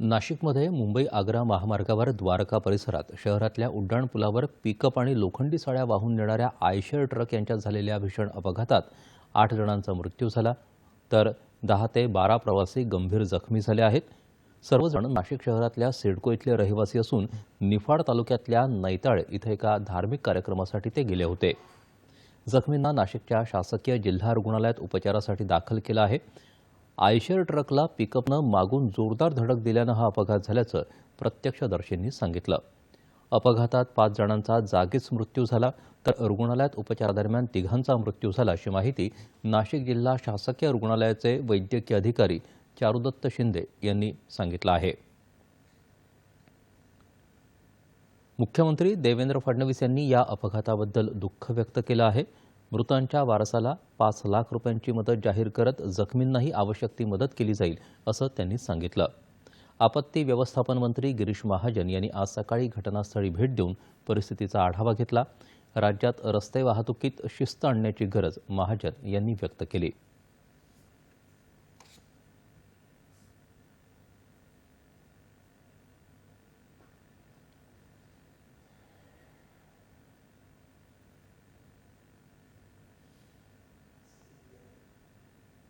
नाशिकमध्ये मुंबई आग्रा महामार्गावर द्वारका परिसरात शहरातल्या उड्डाणपुलावर पिकअप आणि लोखंडी साड्या वाहून नेणाऱ्या आयशर ट्रक यांच्यात झालेल्या भीषण अपघातात आठ जणांचा मृत्यू झाला. तर दहा ते बारा प्रवासी गंभीर जखमी झाले आहेत. सर्वजण नाशिक शहरातल्या सिडको इथले रहिवासी असून निफाड तालुक्यातल्या नैताळ इथं एका धार्मिक कार्यक्रमासाठी ते गेले होते. जखमींना नाशिकच्या शासकीय जिल्हा रुग्णालयात उपचारासाठी दाखल केलं आहे. आयशर ट्रकला पिकअपनं मागून जोरदार धडक दिल्यानं हा अपघात झाल्याचं प्रत्यक्षदर्शींनी सांगितलं. अपघातात पाच जणांचा जागीच मृत्यू झाला तर रुग्णालयात उपचारादरम्यान तिघांचा मृत्यू झाला अशी माहिती नाशिक जिल्हा शासकीय रुग्णालयाचे वैद्यकीय अधिकारी चारुदत्त शिंदे यांनी सांगितलं आहे. मुख्यमंत्री देवेंद्र फडणवीस यांनी या अपघाताबद्दल दुःख व्यक्त केलं आहे. मृतांच्या वारसाला पाच लाख रुपयांची मदत जाहीर करत जखमींनाही आवश्यक ती मदत केली जाईल असं त्यांनी सांगितलं. आपत्ती व्यवस्थापन मंत्री गिरीश महाजन यांनी आज सकाळी घटनास्थळी भेट देऊन परिस्थितीचा आढावा घेतला. राज्यात रस्ते वाहतुकीत शिस्त आणण्याची गरज महाजन यांनी व्यक्त केली.